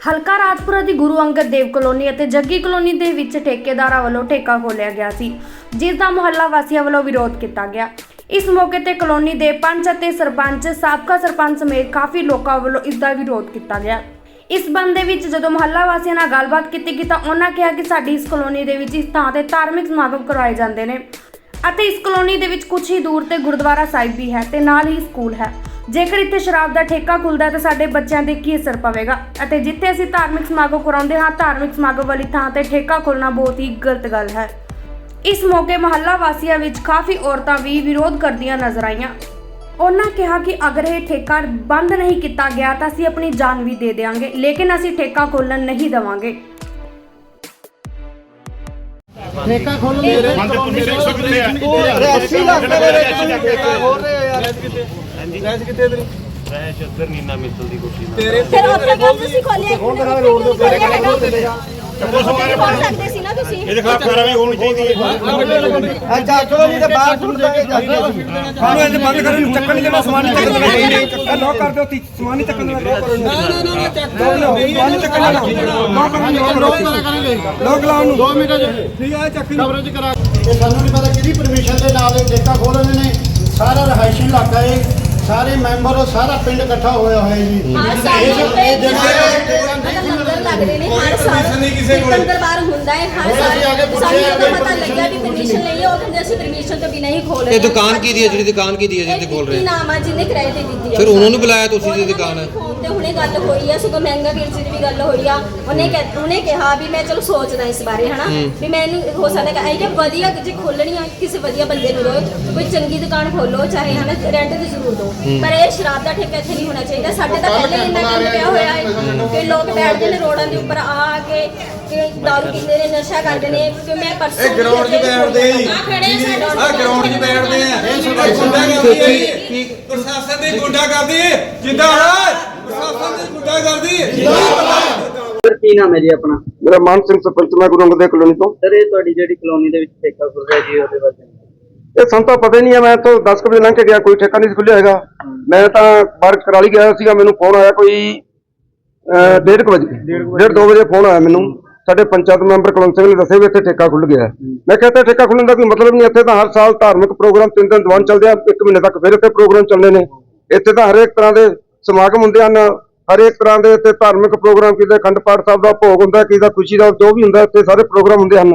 ਹਲਕਾ ਰਾਜਪੁਰਾ ਦੀ ਗੁਰੂ ਅੰਗਦ ਦੇਵ ਕਲੋਨੀ ਅਤੇ ਜੱਗੀ ਕਲੋਨੀ ਦੇ ਵਿੱਚ ਠੇਕੇਦਾਰਾਂ ਵੱਲੋਂ ਠੇਕਾ ਖੋਲ੍ਹਿਆ ਗਿਆ ਸੀ, ਜਿਸ ਦਾ ਮੁਹੱਲਾ ਵਾਸੀਆਂ ਵੱਲੋਂ ਵਿਰੋਧ ਕੀਤਾ ਗਿਆ। ਇਸ ਮੌਕੇ ਤੇ ਕਲੋਨੀ ਦੇ ਪੰਚ ਅਤੇ ਸਰਪੰਚ, ਸਾਬਕਾ ਸਰਪੰਚ ਸਮੇਤ ਕਾਫੀ ਲੋਕਾਂ ਵੱਲੋਂ ਇਸ ਦਾ ਵਿਰੋਧ ਕੀਤਾ ਗਿਆ। ਇਸ ਬੰਦ ਦੇ ਵਿੱਚ ਜਦੋਂ ਮੁਹੱਲਾ ਵਾਸੀਆਂ ਨਾਲ ਗੱਲਬਾਤ ਕੀਤੀ ਗਈ ਤਾਂ ਉਹਨਾਂ ਕਿਹਾ ਕਿ ਸਾਡੀ ਇਸ ਕਲੋਨੀ ਦੇ ਵਿੱਚ ਇਸ ਥਾਂ ਤੇ ਧਾਰਮਿਕ ਸਮਾਗਮ ਕਰਵਾਏ ਜਾਂਦੇ ਨੇ ਅਤੇ ਇਸ ਕਲੋਨੀ ਦੇ ਵਿੱਚ ਕੁਝ ਹੀ ਦੂਰ ਤੇ ਗੁਰਦੁਆਰਾ ਸਾਹਿਬ ਵੀ ਹੈ ਤੇ ਨਾਲ ਹੀ ਸਕੂਲ ਹੈ। ਜੇਕਰ ਇੱਥੇ ਸ਼ਰਾਬ ਦਾ ਠੇਕਾ ਖੁੱਲਦਾ ਹੈ ਤਾਂ ਸਾਡੇ ਬੱਚਿਆਂ ਤੇ ਕੀ ਅਸਰ ਪਵੇਗਾ? ਅਤੇ ਜਿੱਥੇ ਅਸੀਂ ਧਾਰਮਿਕ ਸਮਾਗਮ ਕਰਾਉਂਦੇ ਹਾਂ ਧਾਰਮਿਕ ਸਮਾਗਮ ਵਾਲੀ ਥਾਂ ਤੇ ਠੇਕਾ ਖੋਲਣਾ ਬਹੁਤ ਹੀ ਗਲਤ ਗੱਲ ਹੈ। ਇਸ ਮੌਕੇ ਮਹੱਲਾ ਵਾਸੀਆਂ ਵਿੱਚ ਕਾਫੀ ਔਰਤਾਂ ਵੀ ਵਿਰੋਧ ਕਰਦੀਆਂ ਨਜ਼ਰ ਆਈਆਂ। ਉਹਨਾਂ ਕਿਹਾ ਕਿ ਅਗਰ ਇਹ ਠੇਕਾ ਬੰਦ ਨਹੀਂ ਕੀਤਾ ਗਿਆ ਤਾਂ ਅਸੀਂ ਆਪਣੀ ਜਾਨ ਵੀ ਦੇ ਦੇਵਾਂਗੇ ਲੇਕਿਨ ਅਸੀਂ ਠੇਕਾ ਖੋਲਣ ਨਹੀਂ ਦੇਵਾਂਗੇ। ਠੇਕਾ ਖੋਲਣ ਦੇ ਰੈਸੀ ਲੱਗਦੇ ਨੇ ਵਿੱਚ ਠੇਕਾ ਖੋਲ ਰਹੇ ਆ। ਯਾਰ ਰੈਸ ਕਿੱਥੇ ਤੇਰੀ? ਮੈਂ ਚੱਦਰ ਨੀਨਾ ਮਿੱਤਲ ਦੀ ਕੋਠੀ ਨਾਲ। ਤੇਰੇ ਫਿਰ ਉੱਥੇ ਕੰਮ ਤੁਸੀਂ ਖੋਲਿਆ ਹੁਣ ਤਾਂ ਰੋਡ ਦੇ ਉੱਤੇ ਖੋਲ ਖੋਲ ਸਕਦੇ ਸੀ ਨਾ ਤੁਸੀਂ। ਇਹਦੇ ਖਿਲਾਫ ਕਾਰਵਾਈ ਹੋਣੀ ਚਾਹੀਦੀ ਹੈ। ਅੱਛਾ ਚਲੋ ਨਹੀਂ ਤੇ ਬਾਹਰ ਸੁੱਟ ਦਾਂਗੇ ਜਾ। ਕੇ ਸਾਨੂੰ ਇਹ ਬੰਦ ਕਰਨ ਨੂੰ ਚੱਕਣ ਨਹੀਂ ਦੇਣਾ ਸਮਾਨ ਨਹੀਂ ਚੱਕਣ ਦੇਣਾ। ਲੋਕ ਕਰ ਦਿਓ ਤੀ ਸਮਾਨ ਨਹੀਂ ਚੱਕਣ ਦੇਣਾ ਲੋਕ ਕਰੋ ਨਾ। ਨਾ ਨਾ ਚੱਕ ਦੋ ਨਾ ਸਮਾਨ ਨਹੀਂ ਚੱਕਣ ਦੇਣਾ। ਲੋਕ ਕਰਨ ਲੋਕ ਰੋਕ ਕਰਾਂਗੇ। ਲੋਕ ਲਾਉਣ ਨੂੰ 2 ਮਿੰਟ ਠੀਕ ਹੈ ਚੱਕ ਕਵਰੇਜ ਕਰਾ। ਇਹ ਸਾਨੂੰ ਨਹੀਂ ਪਤਾ ਕਿਹਦੀ ਪਰਮਿਸ਼ਨ ਦੇ ਨਾਲ ਇਹ ਠੇਕਾ ਖੋਲ੍ਹਣ ਨੇ। ਸਾਰਾ ਰਹਾਇਸ਼ੀ ਇਲਾਕਾ ਹੈ ਸਾਰੇ ਮੈਂਬਰ ਸਾਰਾ ਪਿੰਡ ਇਕੱਠਾ ਹੋਇਆ ਹੋਇਆ ਜੀ। ਹਰ ਸਾਲ ਇਹ ਇਹ ਜਿਹੜੇ ਲੰਗਰ ਲੱਗਦੇ ਨੇ ਹਰ ਸਾਲ ਕੀਰਤਨ ਦਰਬਾਰ ਹੁੰਦਾ ਹੈ ਹਰ ਅਸੀਂ ਆ ਕੇ ਸਾਲ ਪੁੱਛਿਆ ਸਾਨੂੰ ਜਦੋਂ ਪਤਾ permission ਲੱਗਿਆ ਵੀ ਪਰਮਿਸ਼ਨ ਲਈ ਉਹ ਕਹਿੰਦੇ ਅਸੀਂ ਪਰਮਿਸ਼ਨ ਤੋਂ ਬਿਨਾਂ ਹੀ ਖੋਲ ਰਹੇ ਇਹ ਦੁਕਾਨ ਕੀ ਦੀ ਹੈ ਜਿਹੜੀ ਦੁਕਾਨ ਕੀ ਦੀ ਹੈ ਜਿੱਥੇ ਖੋਲ ਰਹੇ ਕੀ ਨਾਮ ਆ ਜਿਹਨੇ ਕਿਰਾਏ ਤੇ ਦਿੱਤੀ ਆ? ਫਿਰ ਉਹਨਾਂ ਨੂੰ ਬੁਲਾਇਆ ਤੁਸੀਂ ਦੀ ਦੁਕਾਨ। ਹੈ ਫੋਨ ਤੇ ਹੁਣੇ ਗੱਲ ਹੋਈ ਆ ਸਗੋਂ ਮਹਿੰਗਾ ਵੀਰ ਜੀ ਦੀ ਵੀ ਗੱਲ ਹੋਈ ਆ। ਉਹਨੇ ਕਹਿ- ਉਹਨੇ ਕਿਹਾ ਵੀ ਮੈਂ ਚਲੋ ਸੋਚਦਾ ਇਸ ਬਾਰੇ ਹਨਾ? ਵੀ ਮੈਨੂੰ ਹੋ ਸਕਦਾ ਕਿ ਆਈ ਕਿ ਵਧੀਆ ਜੇ ਖੋਲਣੀ ਆ ਕਿਸੇ ਵਧੀਆ ਬੰਦੇ ਨੂੰ ਦੋ ਕੋਈ ਚੰਗੀ ਦੁਕਾਨ ਖੋਲੋ ਚਾਹੇ ਹਨਾ ਰੈਂਟ ਤੇ ਜ਼ਰੂਰ ਦੋ ਪਰ ਇਹ ਸ਼ਰਾਬ ਦਾ ਠੇਕਾ ਇੱਥੇ ਨਹੀਂ ਹੋਣਾ ਚਾਹੀਦਾ। ਸਾਡੇ ਤਾਂ ਪਹਿਲੇ ਹੀ ਇੰਨਾ ਕੰਮ ਪਿਆ ਹੋਇਆ ਹੈ। ਕਿ ਲੋਕ ਬੈਠਦੇ ਨੇ ਰੋਡਾਂ ਦੇ ਉੱਪਰ ਆ ਕੇ ਕਿ ਦਾਰੂ ਪੀਂਦੇ ਨੇ ਨਸ਼ਾ ਕਰਦੇ ਨੇ ਕਿ ਮੈਂ ਪਰਸੋਂ ਇਹ ਗਰਾਊਂਡ 'ਚ ਬੈਠਦੇ ਹੀ ਆ ਖੜੇ ਸਾਡੇ ਆ ਗਰਾਊਂਡ 'ਚ ਬੈਠਦੇ ਆ। ਇਹ ਗੁੰਡਾ ਕਰਦੀ ਪ੍ਰਸ਼ਾਸਨ ਦੀ ਗੁੰਡਾ ਕਰਦੀ ਜਿੱਦਾਂ ਪ੍ਰਸ਼ਾਸਨ ਦੀ ਗੁੰਡਾ ਕਰਦੀ ਸਰ ਕੀ ਨਾਮ ਹੈ ਜੀ ਆਪਣਾ? ਮੇਰਾ ਮਾਨ ਸਿੰਘ ਸਰਪੰਚ ਮੈਂ ਗੁਰੂ ਅੰਗਦ ਕਲੋਨੀ ਤੋਂ। ਸਰ ਇਹ ਤੁਹਾਡੀ ਜਿਹੜੀ ਕਲੋਨੀ ਦੇ ਵਿੱਚ ਠੇਕਾ ਖੁੱਲ ਰਿਹਾ ਜੀ ਉਹਦੇ ਬਾਰੇ ਇਹ ਸਾਨੂੰ ਤਾਂ ਪਤਾ ਹੀ ਨਹੀਂ ਹੈ ਮੈਂ ਤੋਂ 10 ਕੁ ਵਜੇ ਲੰਘ ਕੇ ਗਿਆ ਕੋਈ ਠੇਕਾ ਨਹੀਂ ਖੁੱਲਿਆ ਹੈਗਾ। ਮੈਂ ਤਾਂ ਬਾਹਰ ਕਰਾਲੀ ਗਿਆ ਸੀਗਾ ਮੈਨੂੰ ਫੋਨ ਆਇਆ ਕੋਈ ਅਹ, ਡੇਢ ਕੁ ਵਜੇ ਡੇਢ ਦੋ ਵਜੇ ਫੋਨ ਆਇਆ ਮੈਨੂੰ। ਸਾਡੇ ਪੰਚਾਇਤ ਮੈਂਬਰ ਕੁਲਵੰਤ ਸਿੰਘ ਨੇ ਦੱਸਿਆ ਵੀ ਇੱਥੇ ਠੇਕਾ ਖੁੱਲ ਗਿਆ। ਮੈਂ ਕਿਹਾ ਇੱਥੇ ਠੇਕਾ ਖੁੱਲਣ ਦਾ ਕੋਈ ਮਤਲਬ ਨਹੀਂ ਇੱਥੇ ਤਾਂ ਹਰ ਸਾਲ ਧਾਰਮਿਕ ਪ੍ਰੋਗਰਾਮ ਤਿੰਨ ਦਿਨ ਦੀਵਾਨ ਚੱਲਦੇ ਆ ਇੱਕ ਮਹੀਨੇ ਤੱਕ ਫਿਰ ਇੱਥੇ ਪ੍ਰੋਗਰਾਮ ਚੱਲਦੇ ਨੇ। ਇੱਥੇ ਤਾਂ ਹਰੇਕ ਤਰ੍ਹਾਂ ਦੇ ਸਮਾਗਮ ਹੁੰਦੇ ਹਨ ਹਰੇਕ ਤਰ੍ਹਾਂ ਦੇ ਇੱਥੇ ਧਾਰਮਿਕ ਪ੍ਰੋਗਰਾਮ ਕਿਤੇ ਅਖੰਡ ਪਾਠ ਸਾਹਿਬ ਦਾ ਭੋਗ ਹੁੰਦਾ ਕਿਤੇ ਖੁਸ਼ੀ ਦਾ ਜੋ ਵੀ ਹੁੰਦਾ ਇੱਥੇ ਸਾਰੇ ਪ੍ਰੋਗਰਾਮ ਹੁੰਦੇ ਹਨ।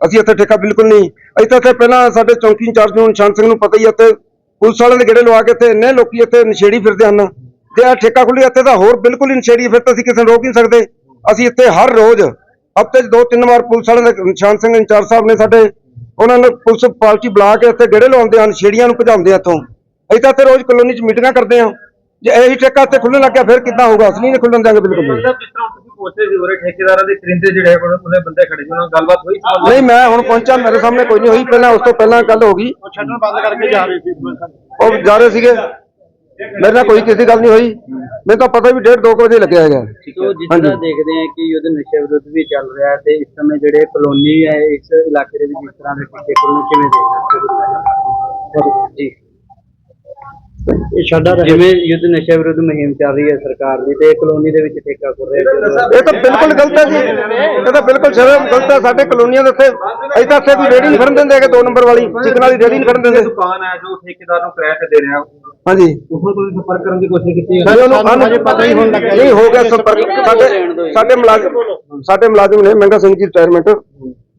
ਅਸੀਂ ਇੱਥੇ ਠੇਕਾ ਬਿਲਕੁਲ ਨਹੀਂ। ਅਸੀਂ ਤਾਂ ਇੱਥੇ ਪਹਿਲਾਂ ਸਾਡੇ ਚੌਂਕੀ ਇੰਚਾਰਜ ਨੂੰ, ਨਿਸ਼ਾਨ ਸਿੰਘ ਨੂੰ ਪਤਾ ਹੀ ਇੱਥੇ ਪੁਲਿਸ ਵਾਲਿਆਂ ਦੇ ਗੇੜੇ ਲਵਾ ਕੇ ਇੱਥੇ ਇੰਨੇ ਲੋਕੀ ਇੱਥੇ ਨਸ਼ੇੜੀ ਫਿਰਦੇ ਹਨ। ਜੇ ਆ ਠੇਕਾ ਖੁੱਲੀ ਇੱਥੇ ਤਾਂ ਹੋਰ ਬਿਲਕੁਲ ਹੀ ਨਸ਼ੇੜੀ ਫਿਰ ਤਾਂ ਅਸੀਂ ਕਿਸੇ ਨੂੰ ਰੋਕ ਹੀ ਨਹੀਂ ਸਕਦੇ। ਅਸੀਂ ਇੱਥੇ ਹਰ ਰੋਜ਼ ਹਫ਼ਤੇ 'ਚ ਦੋ ਤਿੰਨ ਵਾਰ ਪੁਲਿਸ ਵਾਲਿਆਂ ਦੇ ਨਿਸ਼ਾਨ ਸਿੰਘ ਇੰਚਾਰਜ ਸਾਹਿਬ ਨੇ ਸਾਡੇ, ਉਹਨਾਂ ਨੇ ਪੁਲਿਸ ਪਾਰਟੀ ਬੁਲਾ ਕੇ ਇੱਥੇ ਗੇੜੇ ਲਵਾਉਂਦੇ ਹਨ, ਨਸ਼ੇੜੀਆਂ ਨੂੰ ਭਜਾਉਂਦੇ ਆ ਇੱਥੋਂ। ਅਸੀਂ ਤਾਂ ਇੱਥੇ ਰੋਜ਼ ਕਲੋਨੀ 'ਚ ਮੀਟਿੰਗਾਂ ਕਰਦੇ ਹਾਂ। ਜੇ ਇਹੀ ਠੇਕਾ ਇੱਥੇ ਖੁੱਲਣ ਲੱਗਿਆ, ਫਿਰ ਕਿੱਦਾਂ ਹੋਊਗਾ? ਅਸੀਂ ਨਹੀਂ ਖੁੱਲਣ ਦਿਆਂਗੇ ਬਿਲਕੁਲ ਪੁੱਛਦੇ ਸੀ ਉਹਰੇ ਠੇਕੇਦਾਰਾਂ ਦੇ ਕਰਿੰਦੇ ਜਿਹੜੇ ਉਹਨੇ ਬੰਦੇ ਖੜੇ ਸੀ ਉਹਨਾਂ ਨਾਲ ਗੱਲਬਾਤ ਹੋਈ? ਸੀ ਨਹੀਂ ਮੈਂ ਹੁਣ ਪਹੁੰਚਾ ਮੇਰੇ ਸਾਹਮਣੇ ਕੋਈ ਨਹੀਂ ਹੋਈ ਪਹਿਲਾਂ ਉਸ ਤੋਂ ਪਹਿਲਾਂ ਗੱਲ ਹੋ ਗਈ। ਛੱਡਣ ਬੰਦ ਕਰਕੇ ਜਾ ਰਹੇ ਸੀ ਉਹ ਜਾ ਰਹੇ ਸੀਗੇ। ਮੇਰੇ ਨਾਲ ਕੋਈ ਕਿਸੇ ਦੀ ਗੱਲ ਨਹੀਂ ਹੋਈ। ਮੈਨੂੰ ਤਾਂ ਪਤਾ ਵੀ ਡੇਢ ਦੋ ਕੁ ਵਜੇ ਲੱਗਿਆ ਹੈਗਾ। ਤੋ ਜਿਸ ਤਰ੍ਹਾਂ ਦੇਖਦੇ ਆ ਕਿ ਉਹਦੇ ਨਸ਼ੇ ਵਿਰੁੱਧ ਵੀ ਚੱਲ ਰਿਹਾ ਹੈ ਤੇ ਇਸ ਸਮੇਂ ਜਿਹੜੇ ਕਲੋਨੀ ਹੈ ਇਸ ਇਲਾਕੇ ਦੇ ਵਿੱਚ ਇਸ ਤਰ੍ਹਾਂ ਦੇ ਠੇਕੇ ਖੁੱਲ੍ਹਣੇ ਕਿਵੇਂ ਦੇਖਦੇ ਹੋ? ਜੀ ਇਹ ਸਾਡਾ ਜਿਵੇਂ ਯੁੱਧ ਨਸ਼ੇ ਵਿਰੁੱਧ ਮੁਹਿੰਮ ਚੱਲ ਰਹੀ ਹੈ ਸਰਕਾਰ ਦੀ ਤੇ ਕਲੋਨੀ ਦੇ ਵਿੱਚ ਠੇਕਾ ਖੁੱਲ ਰਿਹਾ ਹੈ। ਇਹ ਤਾਂ ਬਿਲਕੁਲ ਗਲਤ ਹੈ ਜੀ। ਇਹ ਤਾਂ ਬਿਲਕੁਲ ਸ਼ਰਮ ਗਲਤ ਹੈ। ਸਾਡੇ ਕਲੋਨੀਆਂ ਦੇ ਉੱਤੇ ਅਸੀਂ ਤਾਂ ਇੱਥੇ ਕੋਈ ਰੇੜੀ ਨਹੀਂ ਖੜਨ ਦਿੰਦੇ ਹੈਗੇ ਦੋ ਨੰਬਰ ਵਾਲੀ ਚਿਕਨ ਵਾਲੀ ਰੇੜੀ ਨਹੀਂ ਖੜਨ ਦਿੰਦੇ। ਦੁਕਾਨ ਹੈ ਜੋ ਠੇਕੇਦਾਰ ਨੂੰ ਕਿਰਾਏ ਤੇ ਦੇ ਰਿਹਾ। ਹਾਂਜੀ। ਉਸ ਨੂੰ ਤੁਸੀਂ ਸੰਪਰਕ ਕਰਨ ਦੀ ਕੋਸ਼ਿਸ਼ ਕੀਤੀ ਉਹਨੂੰ ਸਾਨੂੰ ਪਤਾ ਹੀ ਹੋਣ ਲੱਗਾ ਨਹੀਂ ਹੋ ਗਿਆ ਸੰਪਰਕ। ਸਾਡੇ ਸਾਡੇ ਮੁਲਾਜ਼ਮ ਸਾਡੇ ਮੁਲਾਜ਼ਮ ਨੇ ਮਹਿੰਗਾ Singh ji retirement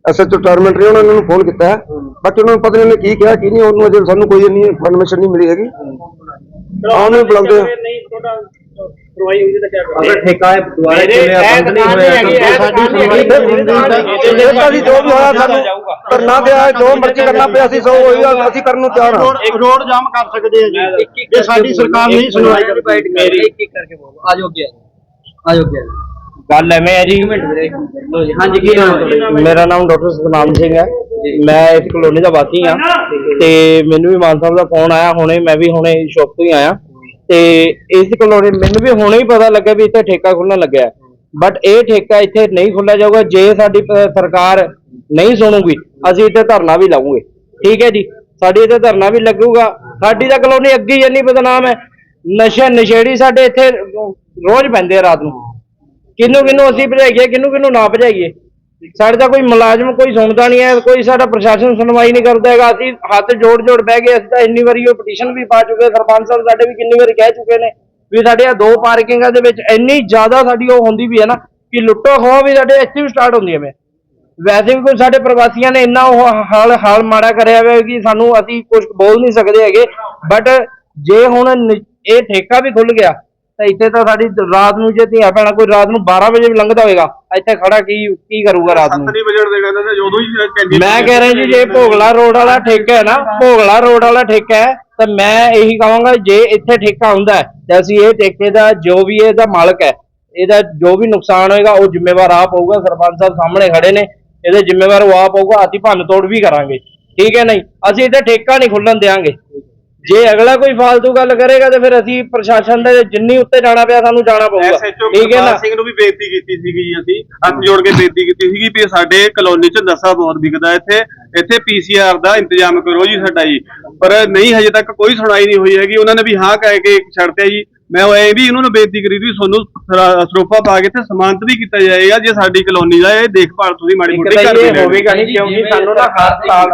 SHO retirement ਨੇ ਉਹਨਾਂ ਨੂੰ ਫੋਨ ਕੀਤਾ ਹੈ। ਬਾਕੀ ਉਹਨਾਂ ਨੂੰ ਪਤਾ ਨਹੀਂ ਕੀ ਕਿਹਾ ਕੀ ਨਹੀਂ ਉਹਨੂੰ ਅਜੇ ਸਾਨੂੰ ਕੋਈ ਇੰਨੀ ਇਨਫੋਰਮੇਸ਼ਨ ਨਹੀਂ ਮਿਲੀ ਹੈਗੀ। ਉਹਨੂੰ ਬੁਲਾਉਂਦੇ ਆ। ਅਗਰ ਠੇਕਾ ਹੈ ਦੁਆਰਾ ਚੱਲਿਆ ਬੰਦ ਨਹੀਂ ਹੋਇਆ ਤਾਂ ਸਾਡੀ ਸੁਣਵਾਈ ਤਾਂ ਜੀ ਜੋ ਵੀ ਹੋਇਆ ਸਾਨੂੰ ਕਰਨਾ ਪਿਆ ਜੋ ਮਰਜ਼ੀ ਕਰਨਾ ਪਿਆ ਸੀ ਸੋ ਅਸੀਂ ਕਰਨ ਨੂੰ ਤਿਆਰ ਹਾਂ। ਰੋਡ ਜਾਮ ਕਰ ਸਕਦੇ ਆ ਜੀ। ਜੇ ਸਾਡੀ ਸਰਕਾਰ ਨਹੀਂ ਸੁਣਵਾਈ ਕਰਦੀ। ਮੇਰੀ ਇੱਕ ਇੱਕ ਕਰਕੇ ਬੋਲੋ। ਗੱਲ ਐਵੇਂ ਹੈ ਜੀ। ਲੋ ਹਾਂਜੀ ਕੀ ਨਾਮ ਹੈ ਤੁਹਾਡਾ? ਮੇਰਾ ਨਾਮ ਡਾਕਟਰ ਸਤਨਾਮ ਸਿੰਘ ਹੈ। ਮੈਂ ਇਸ ਕਲੋਨੀ ਦਾ ਵਾਸੀ ਹਾਂ। ਤੇ ਮੈਨੂੰ ਵੀ ਮਾਨ ਸਾਹਿਬ ਦਾ ਫੋਨ ਆਇਆ ਹੁਣੇ ਮੈਂ ਵੀ ਹੁਣੇ ਸ਼ੌਪ ਤੋਂ ਹੀ ਆਇਆ। ਤੇ ਇਸ ਕਲੋਨੀ ਮੈਨੂੰ ਵੀ ਹੁਣੇ ਹੀ ਪਤਾ ਲੱਗਾ ਵੀ ਇੱਥੇ ਠੇਕਾ ਖੁੱਲਣ ਲੱਗਿਆ ਬਟ ਇਹ ਠੇਕਾ ਇੱਥੇ ਨਹੀਂ ਖੁੱਲਿਆ ਜਾਊਗਾ ਜੇ ਸਾਡੀ ਸਰਕਾਰ ਨਹੀਂ ਸੁਣੂਗੀ ਅਸੀਂ ਇੱਥੇ ਧਰਨਾ ਵੀ ਲਾਉਂਗੇ ਠੀਕ ਹੈ ਜੀ? ਸਾਡੀ ਇੱਥੇ ਧਰਨਾ ਵੀ ਲੱਗੂਗਾ। ਸਾਡੀ ਤਾਂ ਕਲੋਨੀ ਅੱਗੇ ਹੀ ਇੰਨੀ ਬਦਨਾਮ ਹੈ। ਨਸ਼ੇ ਨਸ਼ੇੜੀ ਸਾਡੇ ਇੱਥੇ ਰੋਜ਼ ਪੈਂਦੇ ਆ ਰਾਤ ਨੂੰ। ਕਿਹਨੂੰ ਕਿਹਨੂੰ ਅਸੀਂ ਭਜਾਈਏ, ਕਿਹਨੂੰ ਕਿਹਨੂੰ ਨਾ ਭਜਾਈਏ? ਸਾਡੇ ਤਾਂ ਕੋਈ ਮੁਲਾਜ਼ਮ ਕੋਈ ਸੁਣਦਾ ਨਹੀਂ ਹੈ, ਕੋਈ ਸਾਡਾ ਪ੍ਰਸ਼ਾਸਨ ਸੁਣਵਾਈ ਨਹੀਂ ਕਰਦਾ ਹੈਗਾ। ਅਸੀਂ ਹੱਥ ਜੋੜ ਜੋੜ ਬਹਿ ਗਏ, ਅਸੀਂ ਤਾਂ ਇੰਨੀ ਵਾਰੀ ਉਹ ਪਟੀਸ਼ਨ ਵੀ ਪਾ ਚੁੱਕੇ, ਸਰਪੰਚ ਸਾਹਿਬ ਸਾਡੇ ਵੀ ਕਿੰਨੀ ਵਾਰੀ ਕਹਿ ਚੁੱਕੇ ਨੇ ਵੀ ਸਾਡੇ ਆ ਦੋ ਪਾਰਕਿੰਗਾਂ ਦੇ ਵਿੱਚ ਇੰਨੀ ਜ਼ਿਆਦਾ ਸਾਡੀ ਉਹ ਹੁੰਦੀ ਵੀ ਹੈ ਨਾ ਕਿ ਲੁੱਟੋ ਖੋਹ ਵੀ ਸਾਡੇ ਇੱਥੇ ਵੀ ਸਟਾਰਟ ਹੁੰਦੀ ਹੈ ਮੈਂ ਵੈਸੇ ਵੀ ਕੋਈ ਸਾਡੇ ਪ੍ਰਵਾਸੀਆਂ ਨੇ ਇੰਨਾ ਉਹ ਹਾਲ ਹਾਲ ਮਾੜਾ ਕਰਿਆ ਹੋਇਆ ਕਿ ਸਾਨੂੰ ਅਸੀਂ ਕੁਝ ਬੋਲ ਨਹੀਂ ਸਕਦੇ ਹੈਗੇ। ਬਟ ਜੇ ਹੁਣ ਇਹ ਠੇਕਾ ਵੀ ਖੁੱਲ ਗਿਆ ਤਾਂ ਇੱਥੇ ਤਾਂ ਸਾਡੀ ਰਾਤ ਨੂੰ ਜੇ ਧੀਆਂ ਭੈਣਾਂ ਕੋਈ ਰਾਤ ਨੂੰ 12 ਵਜੇ ਵੀ ਲੰਘਦਾ ਹੋਏਗਾ ਇੱਥੇ ਖੜਾ ਕੀ ਕੀ ਕਰੂਗਾ ਰਾਤ ਨੂੰ? ਵਜਣ ਦੇਣਾ ਤਾਂ ਜਦੋਂ ਹੀ ਮੈਂ ਕਹਿ ਰਿਹਾ ਜੀ ਜੇ ਭੋਗਲਾ ਰੋਡ ਵਾਲਾ ਠੇਕਾ ਹੈ ਨਾ ਭੋਗਲਾ ਰੋਡ ਵਾਲਾ ਠੇਕਾ ਹੈ ਤਾਂ ਮੈਂ ਇਹੀ ਕਹਾਂਗਾ ਜੇ ਇੱਥੇ ਠੇਕਾ ਹੁੰਦਾ ਹੈ ਤਾਂ ਅਸੀਂ ਇਹ ਠੇਕੇ ਦਾ ਜੋ ਵੀ ਇਹਦਾ ਮਾਲਕ ਹੈ ਇਹਦਾ ਜੋ ਵੀ ਨੁਕਸਾਨ ਹੋਏਗਾ ਉਹ ਜ਼ਿੰਮੇਵਾਰ ਆਪ ਹੋਊਗਾ ਸਰਪੰਚ ਸਾਹਿਬ ਸਾਹਮਣੇ ਖੜੇ ਨੇ ਇਹਦੇ ਜ਼ਿੰਮੇਵਾਰ ਉਹ ਆਪ ਹੋਊਗਾ ਅਸੀਂ ਭੰਨ ਤੋੜ ਵੀ ਕਰਾਂਗੇ। ਠੀਕ ਹੈ ਨਹੀਂ? ਅਸੀਂ ਇੱਥੇ ਠੇਕਾ ਨਹੀਂ ਖੁੱਲਣ ਦੇਵਾਂਗੇ ਜੇ ਅਗਲਾ ਕੋਈ ਫਾਲਤੂ ਗੱਲ ਕਰੇਗਾ ਤੇ ਫਿਰ ਅਸੀਂ ਪ੍ਰਸ਼ਾਸਨ ਦੇ ਜਿੰਨੀ ਉੱਤੇ ਜਾਣਾ ਪਿਆ ਸਾਨੂੰ ਜਾਣਾ ਪਊਗਾ। ਠੀਕ ਹੈ ਨਾ? ਸਿੰਘ ਨੂੰ ਵੀ ਬੇਨਤੀ ਕੀਤੀ ਸੀਗੀ ਜੀ ਅਸੀਂ ਹੱਥ ਜੋੜ ਕੇ ਬੇਨਤੀ ਕੀਤੀ ਸੀਗੀ ਵੀ ਸਾਡੇ ਕਲੋਨੀ 'ਚ ਨਸ਼ਾ ਬਹੁਤ ਵਿਕਦਾ ਇੱਥੇ। ਇੱਥੇ ਪੀਸੀਆਰ ਦਾ ਇੰਤਜ਼ਾਮ ਕਰੋ ਜੀ ਸਾਡਾ ਜੀ। ਪਰ ਨਹੀਂ ਹਜੇ ਤੱਕ ਕੋਈ ਸੁਣਾਈ ਨਹੀਂ ਹੋਈ ਹੈਗੀ। ਉਹਨਾਂ ਨੇ ਵੀ ਹਾਂ ਕਹਿ ਕੇ ਛੱਡਤਿਆ ਜੀ। ਮੈਂ ਉਹ ਐ ਵੀ ਉਹਨਾਂ ਨੂੰ ਬੇਨਤੀ ਕਰੀ ਵੀ ਤੁਹਾਨੂੰ ਸਰਾ- ਸਰੋਪਾ ਪਾ ਕੇ ਇੱਥੇ ਸਮਾਨਤ ਵੀ ਕੀਤਾ ਜਾਏਗਾ ਜੇ ਸਾਡੀ ਕਲੋਨੀ ਦਾ ਇਹ ਦੇਖਭਾਲ ਤੁਸੀਂ ਮਾੜੀ ਮੋਟੀ ਤਾਂ ਕਰ ਇਹ ਦਿਓ ਹੋਵੇਗਾ ਨਹੀਂ ਕਿਉਂਕਿ ਸਾਨੂੰ ਨਾ ਹਰ ਸਾਲ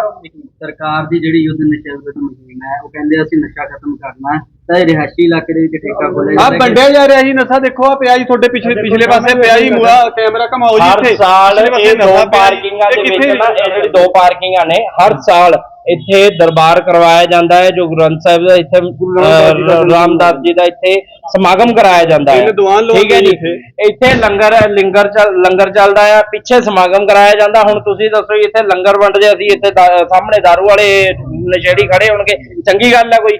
ਸਰਕਾਰ ਦੀ ਜਿਹੜੀ ਯੁੱਧ ਨਸ਼ਾ ਵਿਰੁੱਧ ਮੁਹਿੰਮ ਹੈ ਉਹ ਕਹਿੰਦੇ ਅਸੀਂ ਨਸ਼ਾ ਖਤਮ ਕਰਨਾ ਹੈ ਤਾਂ ਇਹ ਰਿਹਾਇਸ਼ੀ ਇਲਾਕੇ ਦੇ ਵਿੱਚ ਠੇਕਾ ਖੋਲ੍ਹਿਆ ਆ। ਵੰਡਿਆ ਜਾ ਰਿਹਾ ਜੀ ਨਸ਼ਾ ਦੇਖੋ ਆ ਪਿਆ ਜੀ ਤੁਹਾਡੇ ਪਿਛਲੇ ਪਿਛਲੇ ਪਾਸੇ ਪਿਆ ਜੀ ਮੂਆ ਕੈਮਰਾ ਘਮਾਓ ਜੀ ਹਰ ਇੱਥੇ ਸਾਲ ਪਿਛਲੇ ਪਾਸੇ ਇਹ ਦੋ। ਪਾਰਕਿੰਗਾਂ ਦੇ ਵਿੱਚ ਨਾ ਇਹ ਜਿਹੜੀ ਦੋ ਪਾਰਕਿੰਗਾਂ ਨੇ ਹਰ ਸਾਲ ਇੱਥੇ ਦਰਬਾਰ ਕਰਵਾਇਆ ਜਾਂਦਾ ਹੈ ਜੋ ਗ੍ਰੰਥ ਸਾਹਿਬ ਦਾ ਇੱਥੇ ਰਾਮਦਾਸ ਜੀ ਦਾ ਇੱਥੇ ਸਮਾਗਮ ਕਰਾਇਆ ਜਾਂਦਾ ਹੈ। ਠੀਕ ਹੈ ਜੀ। ਇੱਥੇ। ਲੰਗਰ ਲੰਗਰ ਲੰਗਰ ਚੱਲਦਾ ਆ ਪਿੱਛੇ ਸਮਾਗਮ ਕਰਾਇਆ ਜਾਂਦਾ। ਹੁਣ ਤੁਸੀਂ ਦੱਸੋ ਜੀ, ਇੱਥੇ ਲੰਗਰ ਵੰਡਦੇ ਅਸੀਂ ਇੱਥੇ ਸਾਹਮਣੇ ਦਾਰੂ ਵਾਲੇ ਨਸ਼ੇੜੀ ਖੜੇ ਹੋਣਗੇ। ਚੰਗੀ ਗੱਲ ਹੈ ਕੋਈ।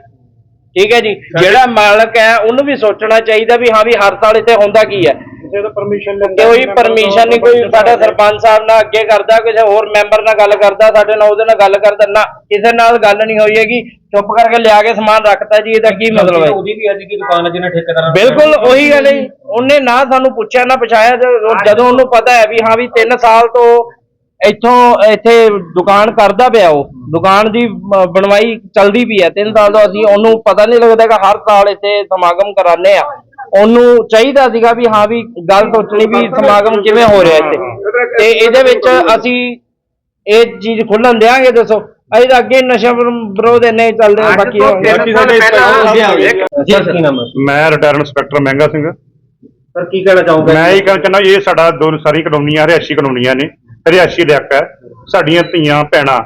ਠੀਕ ਹੈ ਜੀ। ਜਿਹੜਾ ਮਾਲਕ ਹੈ ਉਹਨੂੰ ਵੀ ਸੋਚਣਾ ਚਾਹੀਦਾ ਵੀ ਹਾਂ ਵੀ ਹਰ ਸਾਲ ਇੱਥੇ ਹੁੰਦਾ ਕੀ ਹੈ। ਕਿਸੇ ਦਾ ਪਰਮਿਸ਼ਨ ਕੋਈ ਪਰਮਿਸ਼ਨ ਨਹੀਂ ਕੋਈ ਸਾਡਾ ਸਰਪੰਚ ਸਾਹਿਬ ਨਾਲ ਅੱਗੇ ਕਰਦਾ ਕਿਸੇ ਹੋਰ ਮੈਂਬਰ ਨਾਲ ਗੱਲ ਕਰਦਾ ਸਾਡੇ ਨਾਲ ਉਹਦੇ ਨਾਲ ਗੱਲ ਕਰਦਾ ਨਾ ਕਿਸੇ ਨਾਲ ਗੱਲ ਨਹੀਂ ਹੋਈ ਹੈਗੀ। ਚੁੱਪ ਕਰਕੇ ਲਿਆ ਕੇ ਸਮਾਨ ਰੱਖਤਾ ਜੀ ਇਹਦਾ ਕੀ ਮਤਲਬ ਹੈ? ਉਹਦੀ ਵੀ ਅੱਜ ਕੀ ਦੁਕਾਨ ਹੈ ਜਿਹਨੇ ਠੇਕੇਦਾਰਾਂ ਬਿਲਕੁਲ ਉਹੀ ਗੱਲ ਹੈ। ਉਹਨੇ ਨਾ ਸਾਨੂੰ ਪੁੱਛਿਆ ਨਾ ਪਛਾਇਆ। ਜਦੋਂ ਉਹਨੂੰ ਪਤਾ ਹੈ ਵੀ ਹਾਂ ਵੀ 3 ਸਾਲ ਤੋਂ ਇੱਥੋਂ ਇੱਥੇ ਦੁਕਾਨ ਕਰਦਾ ਪਿਆ ਉਹ। ਦੁਕਾਨ ਦੀ ਬਣਵਾਈ ਚੱਲਦੀ ਪਈ ਹੈ। 3 ਸਾਲ ਤੋਂ ਅਸੀਂ ਉਹਨੂੰ ਪਤਾ ਨਹੀਂ ਲੱਗਦਾ ਕਿ ਹਰ ਸਾਲ ਇੱਥੇ ਸਮਾਗਮ ਕਰਾਉਂਦੇ ਆ ਉਹਨੂੰ ਚਾਹੀਦਾ ਸੀਗਾ ਵੀ ਹਾਂ ਵੀ ਗੱਲ ਸੋਚਣੀ ਵੀ ਸਮਾਗਮ ਕਿਵੇਂ ਹੋ ਰਿਹਾ ਇੱਥੇ। ਤੇ ਇਹਦੇ ਵਿੱਚ ਅਸੀਂ ਇਹ ਚੀਜ਼ ਖੁੱਲਣ ਦਿਆਂਗੇ ਦੱਸੋ। ਅਸੀਂ ਤਾਂ ਅੱਗੇ ਨਸ਼ਾ ਵਿਰੋਧ ਇੰਨੇ ਚੱਲਦੇ ਆ ਬਾਕੀ ਸਾਡੇ ਮੈਂ ਰਿਟਾਇਰ ਇੰਸਪੈਕਟਰ ਮਹਿੰਗਾ ਸਿੰਘ। ਸਰ ਕੀ ਕਹਿਣਾ ਚਾਹੋਗੇ? ਮੈਂ ਇਹ ਕਹਿਣਾ ਚਾਹੁੰਦਾ ਇਹ ਸਾਡਾ ਦੋ ਸਾਰੀ ਕਲੋਨੀਆਂ ਰਿਹਾਇਸ਼ੀ ਕਲੋਨੀਆਂ ਨੇ। ਰਿਹਾਇਸ਼ੀ ਇਲਾਕਾ ਹੈ। ਸਾਡੀਆਂ ਧੀਆਂ ਭੈਣਾਂ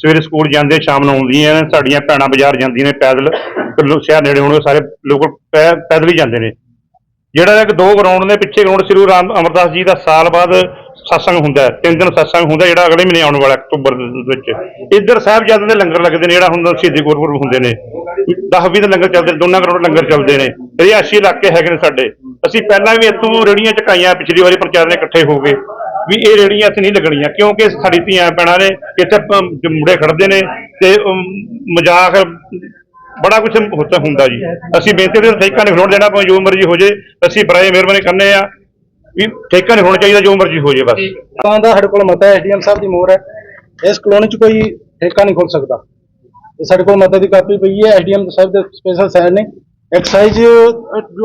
ਸਵੇਰੇ ਸਕੂਲ ਜਾਂਦੇ ਸ਼ਾਮ ਨੂੰ ਆਉਂਦੀਆਂ ਨੇ। ਸਾਡੀਆਂ ਭੈਣਾਂ ਬਾਜ਼ਾਰ ਜਾਂਦੀਆਂ ਨੇ ਪੈਦਲ। ਸ਼ਹਿਰ ਨੇੜੇ ਹੋਣ ਸਾਰੇ ਲੋਕ ਪੈਦਲ ਹੀ ਜਾਂਦੇ ਨੇ। ਜਿਹੜਾ ਇੱਕ ਦੋ ਗਰਾਊਂਡ ਨੇ, ਪਿੱਛੇ ਗਰਾਊਂਡ ਸ੍ਰੀ ਗੁਰੂ ਰਾਮ ਅਮਰਦਾਸ ਜੀ ਦਾ ਸਾਲ ਬਾਅਦ ਸਤਸੰਗ ਹੁੰਦਾ ਹੈ, ਤਿੰਨ ਦਿਨ ਸਤਸੰਗ ਹੁੰਦਾ ਜਿਹੜਾ ਅਗਲੇ ਮਹੀਨੇ ਆਉਣ ਵਾਲਾ ਅਕਤੂਬਰ ਦੇ ਵਿੱਚ। ਇੱਧਰ ਸਾਹਿਬਜ਼ਾਦਿਆਂ ਦੇ ਲੰਗਰ ਲੱਗਦੇ ਨੇ, ਜਿਹੜਾ ਹੁਣ ਸ਼ਹੀਦੀ ਗੁਰਪੁਰਬ ਹੁੰਦੇ ਨੇ। 10 20 ਦੇ ਲੰਗਰ ਚੱਲਦੇ ਨੇ, ਦੋਨਾਂ ਗਰਾਊਂਡ ਲੰਗਰ ਚੱਲਦੇ ਨੇ। ਰਿਹਾਇਸ਼ੀ ਇਲਾਕੇ ਹੈਗੇ ਨੇ ਸਾਡੇ। ਅਸੀਂ ਪਹਿਲਾਂ ਵੀ ਇੱਥੋਂ ਰੇੜੀਆਂ ਚਕਾਈਆਂ ਪਿਛਲੀ ਵਾਰੀ ਪ੍ਰਚਾਰ ਨੇ ਇਕੱਠੇ ਹੋ ਗਏ ਵੀ ਇਹ ਰੇੜੀਆਂ ਇੱਥੇ ਨਹੀਂ ਲੱਗਣੀਆਂ, ਕਿਉਂਕਿ ਸਾਡੀ ਧੀਆਂ ਪੈਣਾ ਨੇ ਇੱਥੇ ਪ- ਮੁੰਡੇ ਖੜਦੇ ਨੇ ਤੇ ਮਜ਼ਾਕ ਬੜਾ ਕੁਝ ਹੁੰਦਾ ਜੀ। ਅਸੀਂ ਬੇਨਤੀ ਦੇ ਠੇਕਾ ਨਹੀਂ ਖਲੋਣ ਦੇਣਾ ਭਾਵੇਂ ਜੋ ਮਰਜ਼ੀ ਹੋ ਜੇ। ਅਸੀਂ ਬਰਾਏ ਮਿਹਰਬਾਨੀ ਕਰਨੇ ਆ। ਵੀ ਠੇਕਾ ਨਹੀਂ ਹੋਣਾ ਚਾਹੀਦਾ ਜੋ ਮਰਜ਼ੀ ਹੋ ਜੇ ਬਸ। ਤਾਂ ਦਾ ਸਾਡੇ ਕੋਲ ਮਤਾ ਹੈ ਐਸਡੀਐਮ ਸਾਹਿਬ ਦੀ ਮੋਹਰ ਹੈ। ਇਸ ਕਲੋਨੀ 'ਚ ਕੋਈ ਠੇਕਾ ਨਹੀਂ ਖੋਲ ਸਕਦਾ। ਇਹ ਸਾਡੇ ਕੋਲ ਮਤੇ ਦੀ ਕਾਪੀ ਪਈ ਹੈ। ਐਸਡੀਐਮ ਸਾਹਿਬ ਦੇ ਸਪੈਸ਼ਲ ਸਾਈਨ ਨੇ। ਐਕਸਾਈਜ਼ ਜੋ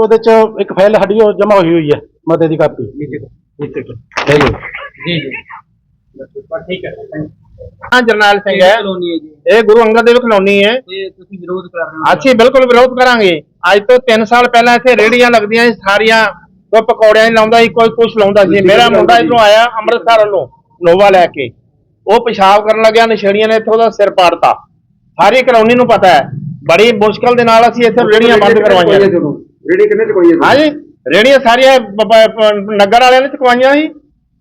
ਉਹਦੇ 'ਚ ਇੱਕ ਫਾਈਲ ਸਾਡੀ ਉਹ ਜਮ੍ਹਾਂ ਹੋਈ ਹੋਈ ਹੈ ਮਤੇ ਦੀ ਕਾਪੀ। ਹਾਂ। ਜਰਨੈਲ ਸਿੰਘ ਹੈ। ਕਲੋਨੀ ਹੈ ਜੀ। ਇਹ ਗੁਰੂ ਅੰਗਦ ਦੇਵ ਕਲੋਨੀ ਹੈ। ਤੇ ਤੁਸੀਂ ਵਿਰੋਧ ਕਰ ਰਹੇ ਹੋ ਅਸੀਂ ਬਿਲਕੁਲ ਵਿਰੋਧ ਕਰਾਂਗੇ। ਅੱਜ ਤੋਂ 3 ਸਾਲ ਪਹਿਲਾਂ ਇੱਥੇ ਰੇੜੀਆਂ ਲੱਗਦੀਆਂ ਸੀ ਸਾਰੀਆਂ ਕੋਈ ਪਕੌੜਿਆਂ ਨਹੀਂ ਲਾਉਂਦਾ ਸੀ ਕੋਈ ਕੁਛ ਲਾਉਂਦਾ ਸੀ। ਮੇਰਾ ਮੁੰਡਾ ਇਧਰੋਂ ਆਇਆ ਅੰਮ੍ਰਿਤਸਰ ਵੱਲੋਂ ਨੋਵਾ ਲੈ ਕੇ। ਉਹ ਪਿਸ਼ਾਬ ਕਰਨ ਲੱਗਿਆ ਨਸ਼ੇੜੀਆਂ ਨੇ ਇੱਥੋਂ ਦਾ ਸਿਰ ਪਾੜਤਾ। ਸਾਰੀ ਕਲੋਨੀ ਨੂੰ ਪਤਾ ਹੈ। ਬੜੀ ਮੁਸ਼ਕਲ ਦੇ ਨਾਲ ਅਸੀਂ ਇੱਥੇ ਰੇੜੀਆਂ ਬੰਦ ਕਰਵਾਈਆਂ। ਰੇੜੀ ਕਿੰਨੇ ਚ ਕੋਈ ਹਾਂਜੀ ਰੇੜੀਆਂ ਸਾਰੀਆਂ ਨਗਰ ਵਾਲਿਆਂ ਨੇ ਚੁਕਵਾਈਆਂ ਸੀ।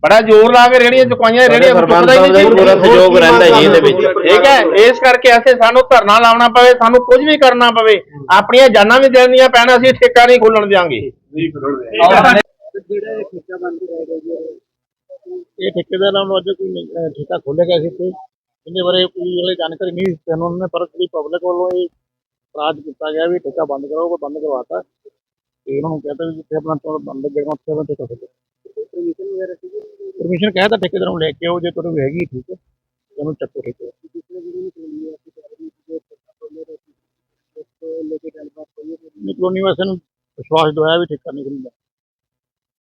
ਬੜਾ ਜ਼ੋਰ ਲਾ ਕੇ ਰੇੜੀਆਂ ਚੁਕਵਾਈਆਂ ਰੇੜੀਆਂ ਸਰਪੰਚ ਸਾਹਿਬ ਦਾ ਵੀ ਪੂਰਾ ਸਹਿਯੋਗ ਰਹਿੰਦਾ ਜੀ ਇਹਦੇ ਵਿੱਚ। ਠੀਕ ਹੈ ਇਸ ਕਰਕੇ ਅਸੀਂ ਸਾਨੂੰ ਧਰਨਾ ਲਾਉਣਾ ਪਵੇ ਸਾਨੂੰ ਕੁਝ ਵੀ ਕਰਨਾ ਪਵੇ ਆਪਣੀਆਂ ਜਾਨਾਂ ਵੀ ਦੇਣੀਆਂ ਪੈਣ ਅਸੀਂ ਠੇਕਾ ਨਹੀਂ ਖੋਲਣ ਦਿਆਂਗੇ। ਇਹ ਠੇਕੇਦਾਰਾਂ ਨੂੰ ਅੱਜ ਕੋਈ ਨਹੀਂ- ਠੇਕਾ ਖੋਲੇਗਾ ਸੀ ਤੇ ਇਹਦੇ ਬਾਰੇ ਕੋਈ ਹਲੇ ਜਾਣਕਾਰੀ ਨਹੀਂ ਦਿੱਤੀ ਉਹਨਾਂ ਨੇ ਪਰ ਜਿਹੜੀ ਪਬਲਿਕ ਵੱਲੋਂ ਇਹ ਇਤਰਾਜ਼ ਕੀਤਾ ਗਿਆ ਵੀ ਠੇਕਾ ਬੰਦ ਕਰੋ ਉਹ ਬੰਦ ਕਰਵਾਤਾ। ਤੇ ਉਹਨਾਂ ਨੂੰ ਕਹਿੰਦਾ ਵੀ ਜਿੱਥੇ ਆਪਣਾ ਤੋਂ ਬੰਦ ਲੱਗੇਗਾ ਉੱਥੇ ਆਪਣਾ ਠੇਕਾ ਖੋਲੋ ਪਰਮਿਸ਼ਨ ਵਗੈਰਾ ਸੀ ਪਰਮਿਸ਼ਨ ਕਹਿਤਾ ਠੇਕੇਦਾਰ ਨੂੰ ਲੈ ਕੇ ਆਓ ਜੇ ਤੁਹਾਨੂੰ ਹੈਗੀ ਠੀਕ ਹੈ। ਤੇ ਉਹਨੂੰ ਚੱਕੋ ਠੇਕੇ। ਕਲੋਨੀ ਵਾਸੀਆਂ ਨੂੰ ਵਿਸ਼ਵਾਸ ਦਵਾਇਆ ਵੀ ਠੇਕਾ ਨਹੀਂ ਖੁੱਲਦਾ